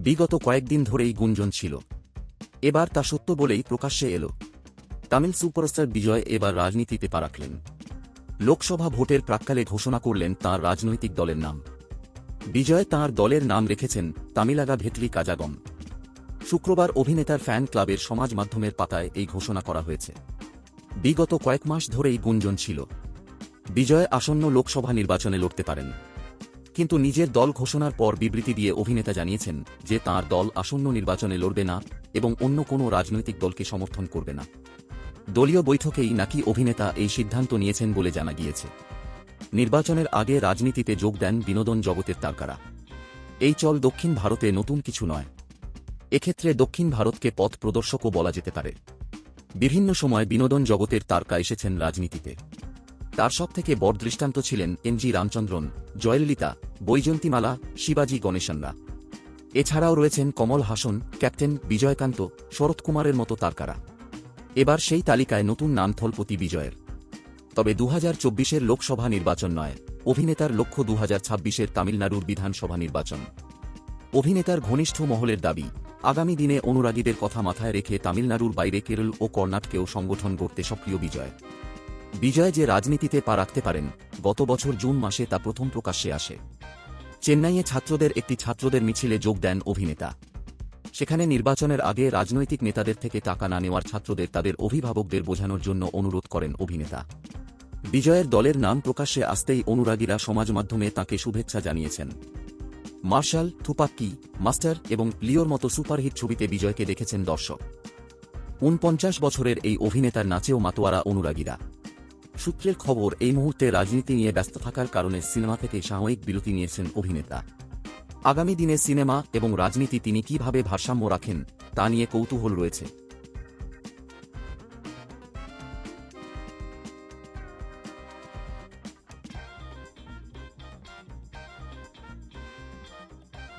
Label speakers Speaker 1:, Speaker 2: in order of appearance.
Speaker 1: বিগত কয়েকদিন ধরেই গুঞ্জন ছিল। এবার তা সত্য বলেই প্রকাশ্যে এলো। তামিল সুপারস্টার বিজয় এবার রাজনীতিতে পা রাখলেন। লোকসভা ভোটের প্রাক্কালে ঘোষণা করলেন তাঁর রাজনৈতিক দলের নাম। বিজয় তাঁর দলের নাম রেখেছেন তামিলাগা ভেটলি কাজাগম। শুক্রবার অভিনেতার ফ্যান ক্লাবের সমাজ মাধ্যমের পাতায় এই ঘোষণা করা হয়েছে। বিগত কয়েক মাস ধরেই গুঞ্জন ছিল। বিজয় আসন্ন লোকসভা নির্বাচনে লড়তে পারেন। কিন্তু নিজের দল ঘোষণার পর বিবৃতি দিয়ে অভিনেতা জানিয়েছেন যে তার দল আসন্ন নির্বাচনে লড়বে না এবং অন্য কোনো রাজনৈতিক দলকে সমর্থন করবে না। দলীয় বৈঠকেই নাকি অভিনেতা এই সিদ্ধান্ত নিয়েছেন বলে জানা গিয়েছে। নির্বাচনের আগে রাজনীতিতে যোগ দেন বিনোদন জগতের তারকারা। এই চল দক্ষিণ ভারতে নতুন কিছু নয়। এক্ষেত্রে দক্ষিণ ভারতকে পথ প্রদর্শকও বলা যেতে পারে। বিভিন্ন সময় বিনোদন জগতের তারকা এসেছেন রাজনীতিতে। তার সবথেকে বড় দৃষ্টান্ত ছিলেন এন জি রামচন্দ্রন, জয়ললিতা, বৈজয়ন্তীমালা, শিবাজি গণেশনরা এছাড়াও রয়েছেন কমল হাসন, ক্যাপ্টেন বিজয়কান্ত, শরৎ কুমারের মতো তারকারা। এবার সেই তালিকায় নতুন নাম থলপতি বিজয়ের। তবে দু হাজার লোকসভা নির্বাচন নয়, অভিনেতার লক্ষ্য দু হাজার তামিলনাড়ুর বিধানসভা নির্বাচন। অভিনেতার ঘনিষ্ঠ মহলের দাবি, আগামী দিনে অনুরাগীদের কথা মাথায় রেখে তামিলনাড়ুর বাইরে কেরল ও কর্ণাটকেও সংগঠন গড়তে সক্রিয় বিজয়। বিজয় যে রাজনীতিতে পা রাখতে পারেন, গত বছর জুন মাসে তা প্রথম প্রকাশ্যে আসে। চেন্নাইয়ে ছাত্রদের একটি ছাত্রদের মিছিলে যোগ দেন অভিনেতা। সেখানে নির্বাচনের আগে রাজনৈতিক নেতাদের থেকে টাকা না নেওয়ার ছাত্রদের তাদের অভিভাবকদের বোঝানোর জন্য অনুরোধ করেন অভিনেতা। বিজয়ের দলের নাম প্রকাশ্যে আসতেই অনুরাগীরা সমাজ মাধ্যমে তাঁকে শুভেচ্ছা জানিয়েছেন। মার্শাল থুপাক্কি মাস্টার এবং লিওর মতো সুপারহিট ছবিতে বিজয়কে দেখেছেন দর্শক। উনপঞ্চাশ বছরের এই অভিনেতার নাচেও মাতোয়ারা অনুরাগীরা। সূত্রের খবর, এই মুহূর্তে রাজনীতি নিয়ে ব্যস্ত থাকার কারণে সিনেমা থেকে সাময়িক বিরতি নিয়েছেন অভিনেতা। আগামী দিনে সিনেমা এবং রাজনীতি তিনি কীভাবে ভারসাম্য রাখেন, তা নিয়ে কৌতূহল রয়েছে।